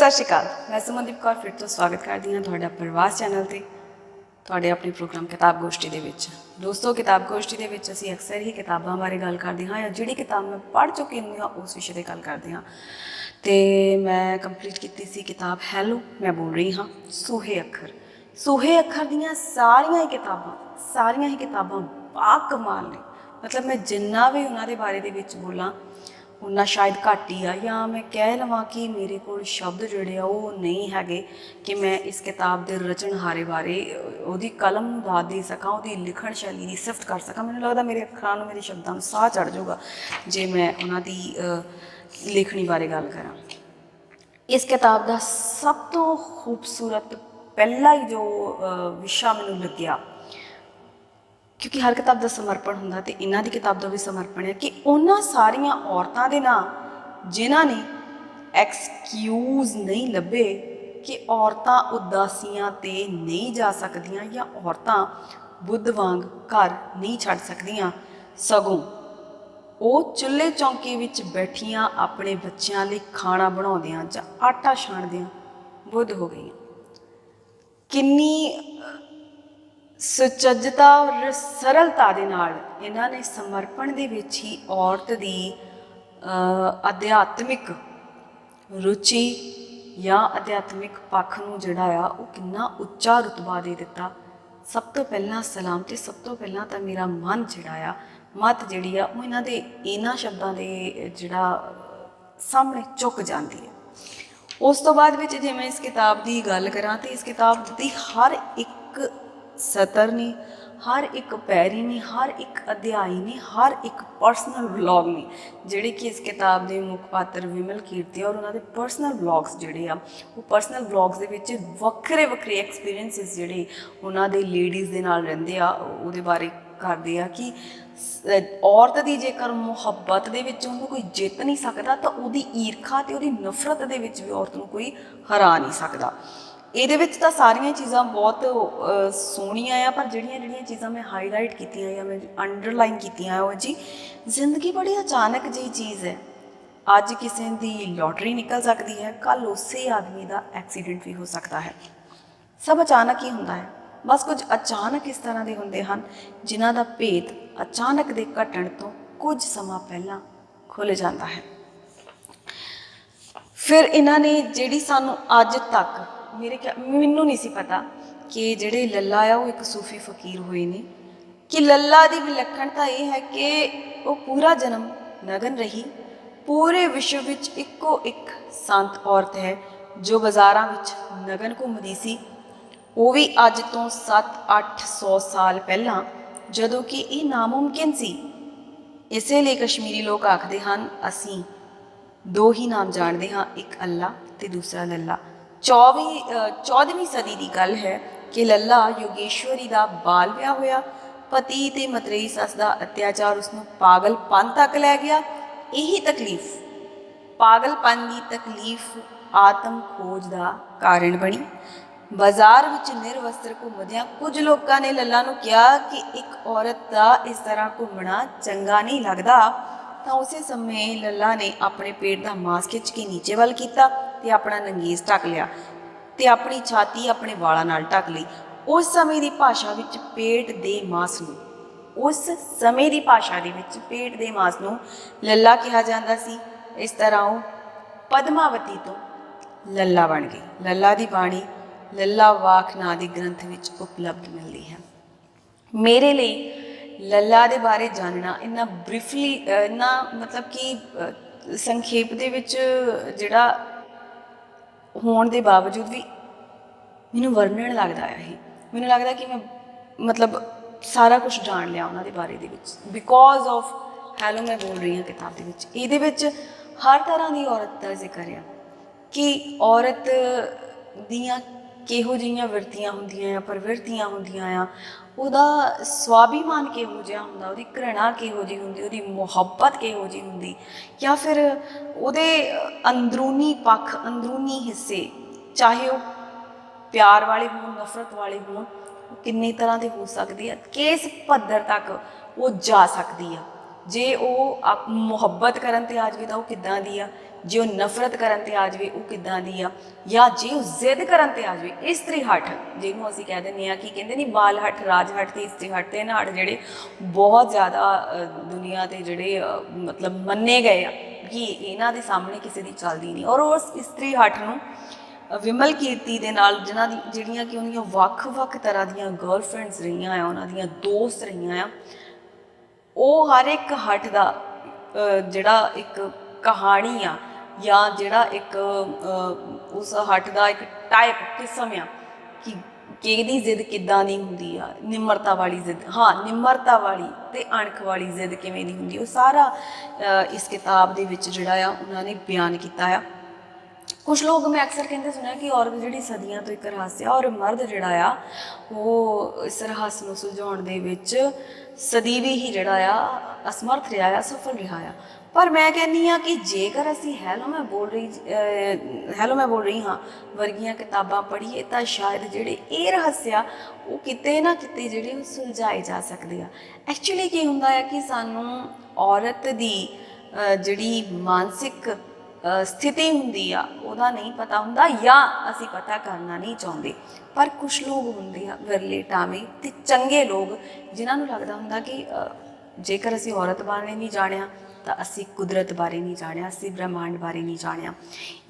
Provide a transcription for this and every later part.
ਸਤਿ ਸ਼੍ਰੀ ਅਕਾਲ। ਮੈਂ ਸੁਮਨਦੀਪ ਕੌਰ ਫਿਰ ਤੋਂ ਸਵਾਗਤ ਕਰਦੀ ਹਾਂ ਤੁਹਾਡਾ ਪ੍ਰਵਾਸ ਚੈਨਲ ਤੇ, ਤੁਹਾਡੇ ਆਪਣੇ ਪ੍ਰੋਗਰਾਮ ਕਿਤਾਬ ਗੋਸ਼ਟੀ ਦੇ ਵਿੱਚ। ਦੋਸਤੋ, ਕਿਤਾਬ ਗੋਸ਼ਟੀ ਦੇ ਵਿੱਚ ਅਸੀਂ ਅਕਸਰ ਹੀ ਕਿਤਾਬਾਂ ਬਾਰੇ ਗੱਲ ਕਰਦੇ ਹਾਂ ਜਾਂ ਜਿਹੜੀ ਕਿਤਾਬ ਮੈਂ ਪੜ੍ਹ ਚੁੱਕੀ ਹੁੰਦੀ ਹਾਂ, ਉਸ ਵਿਸ਼ੇ ਤੇ ਗੱਲ ਕਰਦੇ ਹਾਂ। ਤੇ ਮੈਂ ਕੰਪਲੀਟ ਕੀਤੀ ਸੀ ਕਿਤਾਬ ਹੈਲੋ ਮੈਂ ਬੋਲ ਰਹੀ ਹਾਂ, ਸੂਹੇ ਅੱਖਰ। ਸੂਹੇ ਅੱਖਰ ਦੀਆਂ ਸਾਰੀਆਂ ਹੀ ਕਿਤਾਬਾਂ, ਸਾਰੀਆਂ ਹੀ ਕਿਤਾਬਾਂ ਬਾ ਕਮਾਲ ਨੇ। ਮਤਲਬ ਮੈਂ ਜਿੰਨਾ ਵੀ ਉਹਨਾਂ ਦੇ ਬਾਰੇ ਦੇ ਵਿੱਚ ਬੋਲਾਂ ਉਹਨਾਂ ਸ਼ਾਇਦ ਘੱਟ ਹੀ ਆ, ਜਾਂ ਮੈਂ ਕਹਿ ਲਵਾਂ ਕਿ ਮੇਰੇ ਕੋਲ ਸ਼ਬਦ ਜਿਹੜੇ ਆ ਉਹ ਨਹੀਂ ਹੈਗੇ ਕਿ ਮੈਂ ਇਸ ਕਿਤਾਬ ਦੇ ਰਚਨਹਾਰੇ ਬਾਰੇ ਉਹਦੀ ਕਲਮ ਨੂੰ ਦਾਦ ਦੇ ਸਕਾਂ, ਉਹਦੀ ਲਿਖਣ ਸ਼ੈਲੀ ਦੀ ਸਿਫਤ ਕਰ ਸਕਾਂ। ਮੈਨੂੰ ਲੱਗਦਾ ਮੇਰੇ ਅੱਖਰਾਂ ਨੂੰ ਮੇਰੇ ਸ਼ਬਦਾਂ ਨੂੰ ਸਾਹ ਚੜ ਜਾਊਗਾ ਜੇ ਮੈਂ ਉਹਨਾਂ ਦੀ ਲਿਖਣੀ ਬਾਰੇ ਗੱਲ ਕਰਾਂ। ਇਸ ਕਿਤਾਬ ਦਾ ਸਭ ਤੋਂ ਖੂਬਸੂਰਤ, ਪਹਿਲਾ ਹੀ ਜੋ ਵਿਸ਼ਾ ਮੈਨੂੰ ਲੱਗਿਆ ਕਿਉਂਕਿ ਹਰ ਕਿਤਾਬ ਦਾ ਸਮਰਪਣ ਹੁੰਦਾ ਤੇ ਇਹਨਾਂ ਦੀ ਕਿਤਾਬ ਦਾ ਵੀ ਸਮਰਪਣ ਹੈ ਕਿ ਉਹਨਾਂ ਸਾਰੀਆਂ ਔਰਤਾਂ ਦੇ ਨਾਂ ਜਿਨ੍ਹਾਂ ਨੇ ਐਕਸਕਿਊਜ਼ ਨਹੀਂ ਲੱਭੇ ਕਿ ਔਰਤਾਂ ਉਦਾਸੀਆਂ ਤੇ ਨਹੀਂ ਜਾ ਸਕਦੀਆਂ ਜਾਂ ਔਰਤਾਂ ਬੁੱਧ ਵਾਂਗ ਘਰ ਨਹੀਂ ਛੱਡ ਸਕਦੀਆਂ, ਸਗੋਂ ਉਹ ਚੁੱਲ੍ਹੇ ਚੌਂਕੇ ਵਿੱਚ ਬੈਠੀਆਂ ਆਪਣੇ ਬੱਚਿਆਂ ਲਈ ਖਾਣਾ ਬਣਾਉਂਦਿਆਂ ਜਾਂ ਆਟਾ ਛਾਣਦਿਆਂ ਬੁੱਧ ਹੋ ਗਈਆਂ। ਕਿੰਨੀ ਸੁਚੱਜਤਾ ਔਰ ਸਰਲਤਾ ਦੇ ਨਾਲ ਇਹਨਾਂ ਨੇ ਸਮਰਪਣ ਦੇ ਵਿੱਚ ਹੀ ਔਰਤ ਦੀ ਅਧਿਆਤਮਿਕ ਰੁਚੀ ਜਾਂ ਅਧਿਆਤਮਿਕ ਪੱਖ ਨੂੰ ਜਿਹੜਾ ਆ, ਉਹ ਕਿੰਨਾ ਉੱਚਾ ਰੁਤਬਾ ਦੇ ਦਿੱਤਾ। ਸਭ ਤੋਂ ਪਹਿਲਾਂ ਸਲਾਮ ਤੇ ਸਭ ਤੋਂ ਪਹਿਲਾਂ ਤਾਂ ਮੇਰਾ ਮਨ ਜਿਹੜਾ ਆ, ਮਤ ਜਿਹੜੀ ਆ, ਉਹ ਇਹਨਾਂ ਦੇ ਇਹਨਾਂ ਸ਼ਬਦਾਂ ਦੇ ਜਿਹੜਾ, ਸਾਹਮਣੇ ਝੁਕ ਜਾਂਦੀ ਹੈ। ਉਸ ਤੋਂ ਬਾਅਦ ਵਿੱਚ ਜੇ ਮੈਂ ਇਸ ਕਿਤਾਬ ਦੀ ਗੱਲ ਕਰਾਂ, ਤੇ ਇਸ ਕਿਤਾਬ ਦੀ ਹਰ ਇੱਕ ਸਤਰ ਨੇ, ਹਰ ਇੱਕ ਪੈਰੀ ਨੇ, ਹਰ ਇੱਕ ਅਧਿਆਈ ਨੇ, ਹਰ ਇੱਕ ਪਰਸਨਲ ਵਲੌਗ ਨੇ, ਜਿਹੜੇ ਕਿ ਇਸ ਕਿਤਾਬ ਦੇ ਮੁੱਖ ਪਾਤਰ ਵਿਮਲ ਕੀਰਤੀ ਔਰ ਉਹਨਾਂ ਦੇ ਪਰਸਨਲ ਵਲੌਗਸ ਜਿਹੜੇ ਆ, ਉਹ ਪਰਸਨਲ ਵਲੌਗਸ ਦੇ ਵਿੱਚ ਵੱਖਰੇ ਵੱਖਰੇ ਐਕਸਪੀਰੀਐਂਸਸ ਜਿਹੜੇ ਉਹਨਾਂ ਦੇ ਲੇਡੀਜ਼ ਦੇ ਨਾਲ ਰਹਿੰਦੇ ਆ, ਉਹਦੇ ਬਾਰੇ ਕਰਦੇ ਆ ਕਿ ਔਰਤ ਦੀ ਜੇਕਰ ਮੁਹੱਬਤ ਦੇ ਵਿੱਚ ਉਹਨੂੰ ਕੋਈ ਜਿੱਤ ਨਹੀਂ ਸਕਦਾ, ਤਾਂ ਉਹਦੀ ਈਰਖਾ ਤੇ ਉਹਦੀ ਨਫ਼ਰਤ ਦੇ ਵਿੱਚ ਵੀ ਔਰਤ ਨੂੰ ਕੋਈ ਹਰਾ ਨਹੀਂ ਸਕਦਾ। ਇਹਦੇ ਵਿੱਚ ਤਾਂ ਸਾਰੀਆਂ ਚੀਜ਼ਾਂ ਬਹੁਤ ਅ, ਸੋਹਣੀਆਂ ਆ ਪਰ ਜਿਹੜੀਆਂ ਜਿਹੜੀਆਂ ਚੀਜ਼ਾਂ ਮੈਂ ਹਾਈਲਾਈਟ ਕੀਤੀਆਂ ਜਾਂ ਮੈਂ ਅੰਡਰਲਾਈਨ ਕੀਤੀਆਂ ਉਹ ਜੀ ਜ਼ਿੰਦਗੀ ਬੜੀ ਅਚਾਨਕ ਜਿਹੀ ਚੀਜ਼ ਹੈ। ਅੱਜ ਕਿਸੇ ਦੀ ਲੋਟਰੀ ਨਿਕਲ ਸਕਦੀ ਹੈ ਕੱਲ ਉਸੇ ਆਦਮੀ ਦਾ ਐਕਸੀਡੈਂਟ ਵੀ ਹੋ ਸਕਦਾ ਹੈ। ਸਭ ਅਚਾਨਕ ਹੀ ਹੁੰਦਾ ਹੈ। ਬਸ ਕੁਝ ਅਚਾਨਕ ਇਸ ਤਰ੍ਹਾਂ ਦੇ ਹੁੰਦੇ ਹਨ ਜਿਨ੍ਹਾਂ ਦਾ ਭੇਦ ਅਚਾਨਕ ਦੇ ਘਟਣ ਤੋਂ ਕੁਝ ਸਮਾਂ ਪਹਿਲਾਂ ਖੁੱਲ ਜਾਂਦਾ ਹੈ। ਫਿਰ ਇਹਨਾਂ ਨੇ ਜਿਹੜੀ ਸਾਨੂੰ ਅੱਜ ਤੱਕ ਮੇਰੇ ਖਿਆ- ਮੈਨੂੰ ਨਹੀਂ ਸੀ ਪਤਾ ਕਿ ਜਿਹੜੇ ਲੱਲਾ ਆ, ਉਹ ਇੱਕ ਸੂਫੀ ਫਕੀਰ ਹੋਏ ਨੇ। ਕਿ ਲੱਲਾ ਦੀ ਵਿਲੱਖਣਤਾ ਇਹ ਹੈ ਕਿ ਉਹ ਪੂਰਾ ਜਨਮ ਨਗਨ ਰਹੀ। ਪੂਰੇ ਵਿਸ਼ਵ ਵਿੱਚ ਇੱਕੋ ਇੱਕ ਸੰਤ ਔਰਤ ਹੈ, ਜੋ ਬਾਜ਼ਾਰਾਂ ਵਿੱਚ ਨਗਨ ਘੁੰਮਦੀ ਸੀ। ਉਹ ਵੀ ਅੱਜ ਤੋਂ 7-800 ਸਾਲ ਪਹਿਲਾਂ, ਜਦੋਂ ਕਿ ਇਹ ਨਾਮੁਮਕਿਨ ਸੀ। ਇਸੇ ਲਈ ਕਸ਼ਮੀਰੀ ਲੋਕ ਆਖਦੇ ਹਨ, ਅਸੀਂ ਦੋ ਹੀ ਨਾਮ ਜਾਣਦੇ ਹਾਂ, ਇੱਕ ਅੱਲਾ ਤੇ ਦੂਸਰਾ ਲੱਲਾ। 24 14ਵੀਂ ਸਦੀ ਦੀ ਗੱਲ ਹੈ ਕਿ ਲੱਲਾ ਯੋਗੇਸ਼ਵਰੀ ਦਾ ਬਾਲ ਵਿਆਹ ਹੋਇਆ। ਪਤੀ ਤੇ ਮਤਰੇਈ ਸੱਸ ਦਾ ਅਤਿਆਚਾਰ ਉਸ ਨੂੰ ਪਾਗਲਪਨ ਤੱਕ ਲੈ ਗਿਆ। ਇਹੀ ਤਕਲੀਫ, ਪਾਗਲਪਨ ਦੀ ਤਕਲੀਫ ਆਤਮ ਖੋਜ ਦਾ ਕਾਰਨ ਬਣੀ। ਬਾਜ਼ਾਰ ਵਿੱਚ ਨਿਰਵਸਤਰ ਘੁੰਮਦਿਆਂ ਕੁਝ ਲੋਕਾਂ ਨੇ ਲੱਲਾ ਨੂੰ ਕਿਹਾ ਕਿ ਇੱਕ ਔਰਤ ਦਾ ਇਸ ਤਰ੍ਹਾਂ ਘੁੰਮਣਾ ਚੰਗਾ ਨਹੀਂ ਲੱਗਦਾ। ਤਾਂ ਉਸੇ ਸਮੇਂ ਲੱਲਾ ਨੇ ਆਪਣੇ ਪੇਟ ਦਾ ਮਾਸ ਖਿੱਚ ਕੇ ਨੀਚੇ ਵੱਲ ਕੀਤਾ ਤੇ ਆਪਣਾ ਨੰਗੇਜ਼ ਢੱਕ ਲਿਆ ਤੇ ਆਪਣੀ ਛਾਤੀ ਆਪਣੇ ਵਾਲਾਂ ਨਾਲ ਢੱਕ ਲਈ। ਉਸ ਸਮੇਂ ਦੀ ਭਾਸ਼ਾ ਵਿੱਚ ਪੇਟ ਦੇ ਮਾਸ ਨੂੰ, ਉਸ ਸਮੇਂ ਦੀ ਭਾਸ਼ਾ ਦੇ ਵਿੱਚ ਪੇਟ ਦੇ ਮਾਸ ਨੂੰ ਲੱਲਾ ਕਿਹਾ ਜਾਂਦਾ ਸੀ। ਇਸ ਤਰ੍ਹਾਂ ਉਹ ਪਦਮਾਵਤੀ ਤੋਂ ਲੱਲਾ ਬਣ ਗਈ। ਲੱਲਾ ਦੀ ਬਾਣੀ ਲੱਲਾ ਵਾਖ ਨਾਂ ਦੇ ਗ੍ਰੰਥ ਵਿੱਚ ਉਪਲਬਧ ਮਿਲਦੀ ਹੈ। ਮੇਰੇ ਲਈ ਲੱਲਾ ਦੇ ਬਾਰੇ ਜਾਣਨਾ ਇੰਨਾ ਬਰੀਫਲੀ ਇੰਨਾ ਮਤਲਬ ਕਿ ਸੰਖੇਪ ਦੇ ਵਿੱਚ ਜਿਹੜਾ ਹੋਣ ਦੇ ਬਾਵਜੂਦ ਵੀ ਮੈਨੂੰ ਵਰਣਨ ਲੱਗਦਾ ਆ ਇਹ ਮੈਨੂੰ ਲੱਗਦਾ ਕਿ ਮੈਂ ਮਤਲਬ ਸਾਰਾ ਕੁਝ ਜਾਣ ਲਿਆ ਉਹਨਾਂ ਦੇ ਬਾਰੇ ਦੇ ਵਿੱਚ। ਬਿਕੋਜ਼ ਆਫ ਹੈਲੋ ਮੈਂ ਬੋਲ ਰਹੀ ਹਾਂ ਕਿਤਾਬ ਦੇ ਵਿੱਚ। ਇਹਦੇ ਵਿੱਚ ਹਰ ਤਰ੍ਹਾਂ ਦੀ ਔਰਤ ਦਾ ਜ਼ਿਕਰ ਆ ਕਿ ਔਰਤ ਦੀਆਂ ਕਿਹੋ ਜਿਹੀਆਂ ਵਰਤੀਆਂ ਹੁੰਦੀਆਂ ਆ, ਪ੍ਰਵਿਰਤੀਆਂ ਹੁੰਦੀਆਂ ਆ, ਉਹਦਾ ਸਵਾਭੀਮਾਨ ਕਿਹੋ ਜਿਹਾ ਹੁੰਦਾ, ਉਹਦੀ ਘೃਣਾ ਕਿਹੋ ਜਿਹੀ ਹੁੰਦੀ, ਉਹਦੀ ਮੁਹੱਬਤ ਕਿਹੋ ਜਿਹੀ ਹੁੰਦੀ ਜਾਂ ਫਿਰ ਉਹਦੇ ਅੰਦਰੂਨੀ ਪੱਖ, ਅੰਦਰੂਨੀ ਹਿੱਸੇ, ਚਾਹੇ ਉਹ ਪਿਆਰ ਵਾਲੇ ਹੋਣ, ਨਫ਼ਰਤ ਵਾਲੇ ਹੋਣ, ਉਹ ਕਿੰਨੀ ਤਰ੍ਹਾਂ ਦੇ ਹੋ ਸਕਦੇ ਆ, ਕਿਸ ਪੱਧਰ ਤੱਕ ਉਹ ਜਾ ਸਕਦੀ ਆ, ਜੇ ਉਹ ਆਪ ਮੁਹੱਬਤ ਕਰਨ ਤੇ ਆ ਜਾਵੇ ਤਾਂ ਉਹ ਕਿੱਦਾਂ ਦੀ ਆ ਜੇ ਉਹ ਨਫ਼ਰਤ ਕਰਨ ਤੇ ਆ ਜਾਵੇ, ਉਹ ਕਿੱਦਾਂ ਦੀ ਆ? ਜਾਂ ਜੇ ਉਹ ਜ਼ਿੱਦ ਕਰਨ ਤੇ ਆ ਜਾਵੇ ਇਸਤਰੀ ਹੱਠ। ਜਿਹਨੂੰ ਅਸੀਂ ਕਹਿ ਦਿੰਦੇ ਆ ਕਿ ਕਹਿੰਦੇ ਨਹੀਂ, ਬਾਲ ਹੱਠ, ਰਾਜ ਹੱਠ ਤੇ ਇਸਤਰੀ ਹੱਠ ਤੇ ਨਾੜ ਜਿਹੜੇ ਬਹੁਤ ਜ਼ਿਆਦਾ ਦੁਨੀਆ ਤੇ ਜਿਹੜੇ ਮਤਲਬ ਮੰਨੇ ਗਏ ਆ ਕਿ ਇਹਨਾਂ ਦੇ ਸਾਹਮਣੇ ਕਿਸੇ ਦੀ ਚੱਲਦੀ ਨਹੀਂ। ਔਰ ਉਸ ਇਸਤਰੀ ਹੱਠ ਨੂੰ ਵਿਮਲ ਕੀਰਤੀ ਦੇ ਨਾਲ ਜਿਨ੍ਹਾਂ ਦੀ, ਜਿਹੜੀਆਂ ਕਿ ਉਹਦੀਆਂ ਵੱਖ-ਵੱਖ ਤਰ੍ਹਾਂ ਦੀਆਂ ਗਰਲਫ੍ਰੈਂਡਸ ਰਹੀਆਂ ਆ, ਉਹਨਾਂ ਦੀਆਂ ਦੋਸਤ ਰਹੀਆਂ ਆ, ਉਹ ਹਰ ਇੱਕ ਹੱਟ ਦਾ ਜਿਹੜਾ ਇੱਕ ਕਹਾਣੀ ਆ ਜਾਂ ਜਿਹੜਾ ਇੱਕ ਉਸ ਹੱਟ ਦਾ ਇੱਕ ਟਾਈਪ ਕਿਸਮ ਆ, ਕਿ ਕਿਹਦੀ ਜ਼ਿੱਦ ਕਿੱਦਾਂ ਦੀ ਹੁੰਦੀ ਆ? ਨਿਮਰਤਾ ਵਾਲੀ ਜ਼ਿੱਦ। ਹਾਂ, ਨਿਮਰਤਾ ਵਾਲੀ ਤੇ ਅਣਖ ਵਾਲੀ ਜ਼ਿੱਦ ਕਿਵੇਂ ਦੀ ਹੁੰਦੀ ਉਹ ਸਾਰਾ ਇਸ ਕਿਤਾਬ ਦੇ ਵਿੱਚ ਜਿਹੜਾ ਆ, ਉਹਨਾਂ ਨੇ ਬਿਆਨ ਕੀਤਾ ਆ। ਕੁਝ ਲੋਕ ਮੈਂ ਅਕਸਰ ਕਹਿੰਦੇ ਸੁਣਿਆ ਕਿ ਔਰਤ ਜਿਹੜੀ ਸਦੀਆਂ ਤੋਂ ਇੱਕ ਰਹੱਸ ਆ ਔਰ ਮਰਦ ਜਿਹੜਾ ਆ, ਉਹ ਇਸ ਰਹੱਸ ਨੂੰ ਸੁਲਝਾਉਣ ਦੇ ਵਿੱਚ ਸਦੀਵੀ ਹੀ ਜਿਹੜਾ ਆ, ਅਸਮਰਥ ਰਿਹਾ ਆ, ਸਫਲ ਰਿਹਾ ਆ। ਪਰ ਮੈਂ ਕਹਿੰਨੀ ਆ ਕਿ ਜੇਕਰ ਅਸੀਂ ਹੈਲੋ ਮੈਂ ਬੋਲ ਰਹੀ ਹੈਲੋ ਮੈਂ ਬੋਲ ਰਹੀ ਹਾਂ, ਵਰਗੀਆਂ ਕਿਤਾਬਾਂ ਪੜ੍ਹੀਏ ਤਾਂ ਸ਼ਾਇਦ ਜਿਹੜੇ ਇਹ ਰਹੱਸਿਆ ਉਹ ਕਿਤੇ ਨਾ ਕਿਤੇ ਜਿਹੜੇ ਉਹ ਸੁਲਝਾਏ ਜਾ ਸਕਦੇ ਆ। ਐਕਚੁਅਲੀ ਕੀ ਹੁੰਦਾ ਹੈ ਕਿ ਸਾਨੂੰ ਔਰਤ ਦੀ ਜਿਹੜੀ ਮਾਨਸਿਕ ਸਥਿਤੀ ਹੁੰਦੀ ਆ, ਉਹਦਾ ਨਹੀਂ ਪਤਾ ਹੁੰਦਾ ਜਾਂ ਅਸੀਂ ਪਤਾ ਕਰਨਾ ਨਹੀਂ ਚਾਹੁੰਦੇ। ਪਰ ਕੁਝ ਲੋਕ ਹੁੰਦੇ ਆ, ਵਿਰਲੇ, ਟਾਵੇਂ ਤੇ ਚੰਗੇ ਲੋਕ, ਜਿਨ੍ਹਾਂ ਨੂੰ ਲੱਗਦਾ ਹੁੰਦਾ ਕਿ ਜੇਕਰ ਅਸੀਂ ਔਰਤ ਬਾਰੇ ਨਹੀਂ ਜਾਣਿਆ, ਤਾਂ ਅਸੀਂ ਕੁਦਰਤ ਬਾਰੇ ਨਹੀਂ ਜਾਣਿਆ, ਅਸੀਂ ਬ੍ਰਹਿਮੰਡ ਬਾਰੇ ਨਹੀਂ ਜਾਣਿਆ।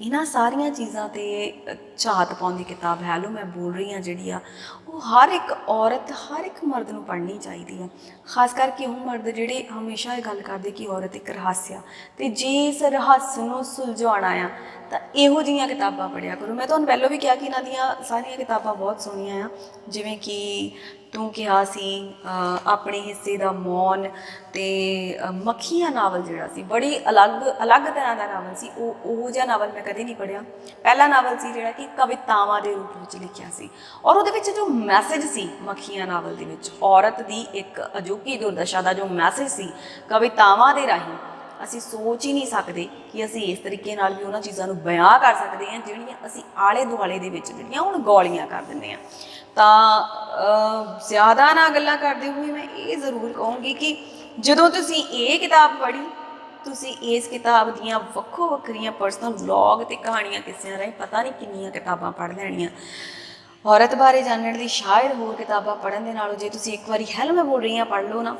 ਇਹਨਾਂ ਸਾਰੀਆਂ ਚੀਜ਼ਾਂ ਤੇ ਝਾਤ ਪਾਉਂਦੀ ਕਿਤਾਬ ਹੈਲੋ ਮੈਂ ਬੋਲ ਰਹੀ ਹਾਂ ਜਿਹੜੀ ਆ, ਉਹ ਹਰ ਇੱਕ ਔਰਤ, ਹਰ ਇੱਕ ਮਰਦ ਨੂੰ ਪੜ੍ਹਨੀ ਚਾਹੀਦੀ ਆ। ਖਾਸ ਕਰਕੇ ਉਹ ਮਰਦ ਜਿਹੜੇ ਹਮੇਸ਼ਾ ਇਹ ਗੱਲ ਕਰਦੇ ਕਿ ਔਰਤ ਇੱਕ ਰਹੱਸ ਆ। ਤੇ ਜੇ ਇਸ ਰਹੱਸ ਨੂੰ ਸੁਲਝਾਉਣਾ ਆ, ਤਾਂ ਇਹੋ ਜਿਹੀਆਂ ਕਿਤਾਬਾਂ ਪੜ੍ਹਿਆ ਕਰੋ। ਮੈਂ ਤੁਹਾਨੂੰ ਪਹਿਲਾਂ ਵੀ ਕਿਹਾ ਕਿ ਇਹਨਾਂ ਦੀਆਂ ਸਾਰੀਆਂ ਕਿਤਾਬਾਂ ਬਹੁਤ ਸੋਹਣੀਆਂ ਆ, ਜਿਵੇਂ ਕਿ ਤੂੰ ਕਿਹਾ ਸੀ ਆਪਣੇ ਹਿੱਸੇ ਦਾ ਮੌਨ ਤੇ ਮੱਖੀਆਂ ਨਾਵਲ ਜਿਹੜਾ ਸੀ, ਬੜੀ ਅਲੱਗ ਅਲੱਗ ਤਰ੍ਹਾਂ ਦਾ ਨਾਵਲ ਸੀ, ਉਹ ਉਹ ਜਿਹਾ ਨਾਵਲ ਮੈਂ ਕਦੇ ਨਹੀਂ ਪੜ੍ਹਿਆ। ਪਹਿਲਾ ਨਾਵਲ ਸੀ ਜਿਹੜਾ ਕਿ ਕਵਿਤਾਵਾਂ ਦੇ ਰੂਪ ਵਿੱਚ ਲਿਖਿਆ ਸੀ ਔਰ ਉਹਦੇ ਵਿੱਚ ਜੋ ਮੈਸੇਜ ਸੀ ਮੱਖੀਆਂ ਨਾਵਲ ਦੇ ਵਿੱਚ, ਔਰਤ ਦੀ ਇੱਕ ਅਜੋਕੀ ਦੁਰਦਸ਼ਾ ਦਾ ਜੋ ਮੈਸੇਜ ਸੀ ਕਵਿਤਾਵਾਂ ਦੇ ਰਾਹੀਂ ਅਸੀਂ ਸੋਚ ਹੀ ਨਹੀਂ ਸਕਦੇ ਕਿ ਅਸੀਂ ਇਸ ਤਰੀਕੇ ਨਾਲ ਵੀ ਉਹਨਾਂ ਚੀਜ਼ਾਂ ਨੂੰ ਬਿਆਨ ਕਰ ਸਕਦੇ ਹਾਂ, ਜਿਹੜੀਆਂ ਅਸੀਂ ਆਲੇ ਦੁਆਲੇ ਦੇ ਵਿੱਚ ਜਿਹੜੀਆਂ ਹੁਣ ਗੋਲੀਆਂ ਕਰ ਦਿੰਦੇ ਹਾਂ। ਤਾਂ ਜ਼ਿਆਦਾ ਨਾ ਗੱਲਾਂ ਕਰਦੇ ਹੋਏ ਮੈਂ ਇਹ ਜ਼ਰੂਰ ਕਹੂੰਗੀ ਕਿ ਜਦੋਂ ਤੁਸੀਂ ਇਹ ਕਿਤਾਬ ਪੜ੍ਹੀ, ਤੁਸੀਂ ਇਸ ਕਿਤਾਬ ਦੀਆਂ ਵੱਖੋ ਵੱਖਰੀਆਂ ਪਰਸਨਲ ਵਲੌਗ ਤੇ ਕਹਾਣੀਆਂ ਕਿਸਿਆਂ ਰਾਹੀਂ ਪਤਾ ਨਹੀਂ ਕਿੰਨੀਆਂ ਕਿਤਾਬਾਂ ਪੜ੍ਹ ਲੈਣੀਆਂ। ਔਰਤ ਬਾਰੇ ਜਾਣਨ ਦੀ ਸ਼ਾਇਦ ਹੋਰ ਕਿਤਾਬਾਂ ਪੜ੍ਹਨ ਦੇ ਨਾਲੋਂ ਜੇ ਤੁਸੀਂ ਇੱਕ ਵਾਰੀ ਹੈਲੋ ਮੈਂ ਬੋਲ ਰਹੀ ਹਾਂ ਪੜ੍ਹ ਲਓ ਨਾ,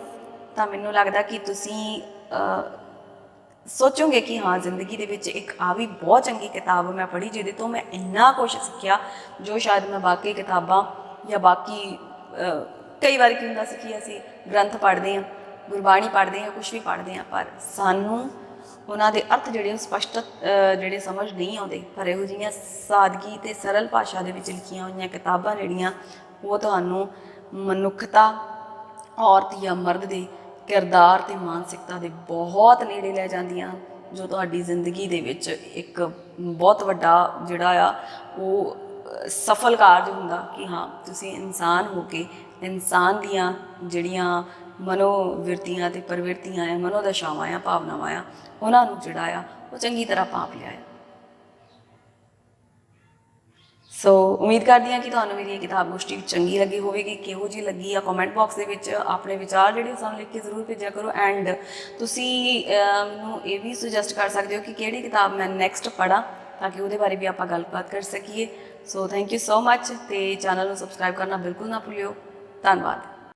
ਤਾਂ ਮੈਨੂੰ ਲੱਗਦਾ ਕਿ ਤੁਸੀਂ ਸੋਚੋਗੇ ਕਿ ਹਾਂ, ਜ਼ਿੰਦਗੀ ਦੇ ਵਿੱਚ ਇੱਕ ਆ ਵੀ ਬਹੁਤ ਚੰਗੀ ਕਿਤਾਬ ਮੈਂ ਪੜ੍ਹੀ, ਜਿਹਦੇ ਤੋਂ ਮੈਂ ਇੰਨਾ ਕੁਝ ਸਿੱਖਿਆ, ਜੋ ਸ਼ਾਇਦ ਮੈਂ ਬਾਕੀ ਕਿਤਾਬਾਂ ਜਾਂ ਬਾਕੀ ਕਈ ਵਾਰ ਕੀ ਹੁੰਦਾ ਸੀ ਕਿ ਅਸੀਂ ਗ੍ਰੰਥ ਪੜ੍ਹਦੇ ਹਾਂ, ਗੁਰਬਾਣੀ ਪੜ੍ਹਦੇ ਹਾਂ ਕੁਝ ਵੀ ਪੜ੍ਹਦੇ ਹਾਂ, ਪਰ ਸਾਨੂੰ ਉਹਨਾਂ ਦੇ ਅਰਥ ਜਿਹੜੇ ਉਹ ਸਪਸ਼ਟ ਜਿਹੜੇ ਸਮਝ ਨਹੀਂ ਆਉਂਦੇ, ਪਰ ਇਹੋ ਜਿਹੀਆਂ ਸਾਦਗੀ ਤੇ ਸਰਲ ਭਾਸ਼ਾ ਦੇ ਵਿੱਚ ਲਿਖੀਆਂ ਹੋਈਆਂ ਕਿਤਾਬਾਂ ਜਿਹੜੀਆਂ, ਉਹ ਤੁਹਾਨੂੰ ਮਨੁੱਖਤਾ ਔਰਤ ਜਾਂ ਮਰਦ ਦੇ ਕਿਰਦਾਰ ਤੇ ਮਾਨਸਿਕਤਾ ਦੇ ਬਹੁਤ ਨੇੜੇ ਲੈ ਜਾਂਦੀਆਂ ਹਨ, ਜੋ ਤੁਹਾਡੀ ਜ਼ਿੰਦਗੀ ਦੇ ਵਿੱਚ ਇੱਕ ਬਹੁਤ ਵੱਡਾ ਜਿਹੜਾ ਆ ਉਹ ਸਫਲ ਕਾਰਜ ਹੁੰਦਾ ਕਿ ਹਾਂ ਤੁਸੀਂ ਇਨਸਾਨ ਹੋ ਕੇ ਇਨਸਾਨ ਦੀਆਂ ਜਿਹੜੀਆਂ ਮਨੋਵਿਰਤੀਆਂ ਤੇ ਪਰਵਿਰਤੀਆਂ ਆ ਮਨੋਦਸ਼ਾਵਾਂ ਆ ਭਾਵਨਾਵਾਂ ਆ ਉਹਨਾਂ ਨੂੰ ਜਿਹੜਾ ਆ ਉਹ ਚੰਗੀ ਤਰ੍ਹਾਂ ਭਾਂਪ ਲਿਆ ਆ ਸੋ ਉਮੀਦ ਕਰਦੀ ਹਾਂ ਕਿ ਤੁਹਾਨੂੰ ਮੇਰੀ ਇਹ ਕਿਤਾਬ ਗੋਸ਼ਟੀ ਚੰਗੀ ਲੱਗੀ ਹੋਵੇਗੀ ਕਿਹੋ ਜੀ ਲੱਗੀ ਆ ਕਮੈਂਟ ਬਾਕਸ ਦੇ ਵਿੱਚ ਆਪਣੇ ਵਿਚਾਰ ਜਿਹੜੇ ਉਹ ਸਾਨੂੰ ਲਿਖ ਕੇ ਜ਼ਰੂਰ ਭੇਜਿਆ ਕਰੋ ਐਂਡ ਤੁਸੀਂ ਅਹ, ਮੈਨੂੰ ਇਹ ਵੀ ਸੁਜੈਸਟ ਕਰ ਸਕਦੇ ਹੋ ਕਿ ਕਿਹੜੀ ਕਿਤਾਬ ਮੈਂ ਨੈਕਸਟ ਪੜਾਂ ਤਾਂ ਕਿ ਉਹਦੇ ਬਾਰੇ ਵੀ ਆਪਾਂ ਗੱਲਬਾਤ ਕਰ ਸਕੀਏ ਸੋ ਥੈਂਕ ਯੂ ਸੋ ਮੱਚ ਤੇ ਚੈਨਲ ਨੂੰ ਸਬਸਕ੍ਰਾਈਬ ਕਰਨਾ ਬਿਲਕੁਲ ਨਾ ਭੁੱਲਿਓ ਧੰਨਵਾਦ